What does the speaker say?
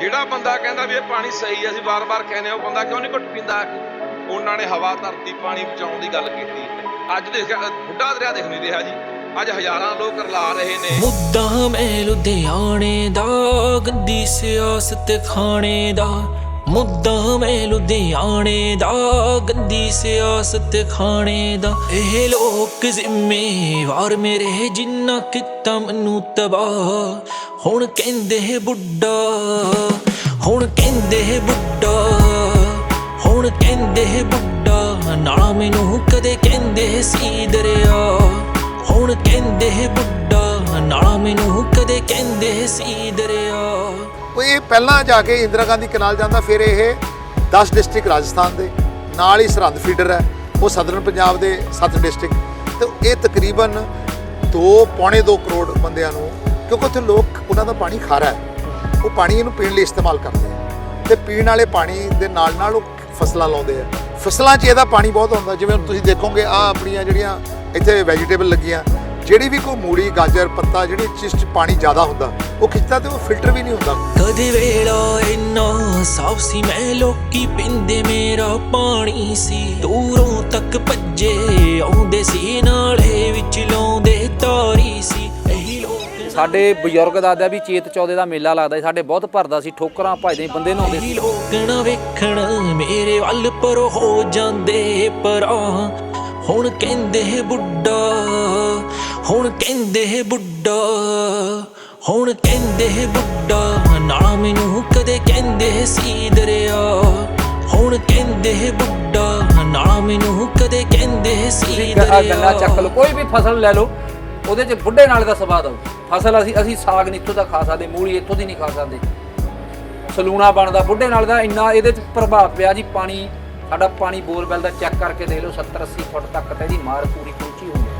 ਜਿਹੜਾ ਬੰਦਾ ਕਹਿੰਦਾ ਵੀ ਇਹ ਪਾਣੀ ਸਹੀ ਹੈ, ਅਸੀਂ ਵਾਰ-ਵਾਰ ਕਹਿੰਦੇ ਉਹ ਬੰਦਾ ਕਿਉਂ ਨਹੀਂ ਘੁੱਟ ਪੀਂਦਾ? ਉਹਨਾਂ ਨੇ ਹਵਾ ਧਰਤੀ ਪਾਣੀ ਬਚਾਉਣ ਦੀ ਗੱਲ ਕੀਤੀ। ਅੱਜ ਦੇਖ, ਬੁੱਢਾ ਦਰਿਆ ਦਿਖ ਨਹੀਂ ਰਿਹਾ ਜੀ। ਅੱਜ ਹਜ਼ਾਰਾਂ ਲੋਕ ਰਲਾ ਰਹੇ ਨੇ। ਮੁੱਦਾ ਮੈਂ ਲੁਧਿਆਣੇ ਦਾ, ਗੰਦੀ ਸਿਆਸਤ ਖਾਣੇ ਦਾ। ਮੁੱਦਾ ਮੈਂ ਲੁਧਿਆਣੇ ਦਾ, ਗੰਦੀ ਸਿਆਸਤ ਖਾਣੇ ਦਾ। ਇਹ ਲੋਕ ਜ਼ਿੰਮੇਵਾਰ ਮੇਰੇ ਜਿੰਨਾ ਕੀਤਾ ਮੈਨੂੰ ਤਬਾਹ। ਹੁਣ ਕਹਿੰਦੇ ਬੁੱਢਾ ਹੁਣ ਕਹਿੰਦੇ ਬੁੱਢਾ, ਹੁਣ ਕਹਿੰਦੇ ਬੁੱਢਾ। ਨਾ ਮੈਨੂੰ ਕਦੇ ਕਹਿੰਦੇ ਸੀ ਦਰਿਆ। ਹੁਣ ਕਹਿੰਦੇ ਬੁੱਢਾ, ਨਾ ਮੈਨੂੰ ਕਦੇ ਕਹਿੰਦੇ ਸੀ ਦਰਿਆ। ਉਹ ਇਹ ਪਹਿਲਾਂ ਜਾ ਕੇ ਇੰਦਰਾ ਗਾਂਧੀ ਕਨਾਲ ਜਾਂਦਾ, ਫਿਰ ਇਹ 10 ਡਿਸਟ੍ਰਿਕਟ ਰਾਜਸਥਾਨ ਦੇ। ਨਾਲ ਹੀ ਸਰਹੰਦ ਫੀਡਰ ਹੈ, ਉਹ ਸਦਰਨ ਪੰਜਾਬ ਦੇ 7 ਡਿਸਟ੍ਰਿਕਟ। ਤੇ ਇਹ ਤਕਰੀਬਨ 2 ਪੌਣੇ 2 ਕਰੋੜ ਬੰਦਿਆਂ ਨੂੰ, ਕਿਉਂਕਿ ਉੱਥੇ ਲੋਕ, ਉਹਨਾਂ ਦਾ ਪਾਣੀ ਖਾਰਾ ਹੈ। ਉਹ ਪਾਣੀ ਇਹਨੂੰ ਪੀਣ ਲਈ ਇਸਤੇਮਾਲ ਕਰਦੇ ਆ। ਤੇ ਪੀਣ ਵਾਲੇ ਪਾਣੀ ਦੇ ਨਾਲ ਨਾਲ ਉਹ ਫਸਲਾਂ ਲਾਉਂਦੇ ਆ। ਫਸਲਾਂ 'ਚ ਇਹਦਾ ਪਾਣੀ ਬਹੁਤ ਹੁੰਦਾ, ਜਿਵੇਂ ਤੁਸੀਂ ਦੇਖੋਗੇ ਆ ਆਪਣੀਆਂ ਜਿਹੜੀਆਂ ਇੱਥੇ ਵੈਜੀਟੇਬਲ ਲੱਗੀਆਂ, ਜਿਹੜੀ ਵੀ ਕੋਈ ਮੂਲੀ, ਗਾਜਰ, ਪੱਤਾ, ਜਿਹੜੀ ਚੀਜ਼ 'ਚ ਪਾਣੀ ਜ਼ਿਆਦਾ ਹੁੰਦਾ, ਉਹ ਖਿੱਚਦਾ ਤੇ ਉਹ ਫਿਲਟਰ ਵੀ ਨਹੀਂ ਹੁੰਦਾ। ਕਦੇ ਵੇਲਾ ਇੰਨਾ ਸਾਫ਼ ਮੈਂ, ਲੋਕੀ ਪਿੰਦੇ ਮੇਰਾ ਪਾਣੀ ਸੀ। ਦੂਰੋਂ ਤੱਕ ਭੱਜੇ ਆਉਂਦੇ ਸੀ ਨਾਲੇ। ਸਾਡੇ ਬਜ਼ੁਰਗ ਦਾਦਾ ਵੀ ਚੇਤ ਚੌਦੇ ਦਾ ਮੇਲਾ ਲੱਗਦਾ ਸੀ ਸਾਡੇ ਬਹੁਤ ਭਰਦਾ ਸੀ ਠੋਕਰਾਂ ਭਜਦੇ ਬੰਦੇ ਨਹਾਉਂਦੇ ਸੀ। ਲੋਕ ਨਾ ਵੇਖਣ ਮੇਰੇ ਵੱਲ ਪਰ ਹੋ ਜਾਂਦੇ ਪਰਾਂ ਹੁਣ ਕਹਿੰਦੇ ਬੁੱਢਾ ਹੁਣ ਕਹਿੰਦੇ ਬੁੱਢਾ ਹੁਣ ਕਹਿੰਦੇ ਬੁੱਢਾ। ਨਾ ਮੈਨੂੰ ਕਦੇ ਕਹਿੰਦੇ ਸੀ ਦਰਿਆ ਹੁਣ ਕਹਿੰਦੇ ਬੁੱਢਾ। ਨਾ ਮੈਨੂੰ ਕਦੇ ਕਹਿੰਦੇ ਸੀ ਗੰਨਾ ਚੱਕ ਦਰਿਆ। ਲਓ ਕੋਈ ਵੀ ਫਸਲ ਲੈ ਲਓ ਉਹਦੇ 'ਚ ਬੁੱਢੇ ਨਾਲ ਦਾ ਸਵਾਦ ਆਉ ਫਸਲ ਅਸੀਂ ਅਸੀਂ ਸਾਗ ਨਹੀਂ ਇੱਥੋਂ ਦਾ ਖਾ ਸਕਦੇ, ਮੂਲੀ ਇੱਥੋਂ ਦੀ ਨਹੀਂ ਖਾ ਸਕਦੇ। ਸਲੂਣਾ ਬਣਦਾ, ਬੁੱਢੇ ਨਾਲ ਦਾ ਇੰਨਾ ਇਹਦੇ 'ਚ ਪ੍ਰਭਾਵ ਪਿਆ ਜੀ, ਪਾਣੀ, ਸਾਡਾ ਪਾਣੀ ਬੋਰਵੈਲ ਦਾ ਚੈੱਕ ਕਰਕੇ ਦੇਖ ਲਓ 70 80 ਫੁੱਟ ਤੱਕ ਤੇ ਇਹਦੀ ਮਾਰ ਪੂਰੀ ਪਹੁੰਚੀ ਹੋਈ ਹੈ।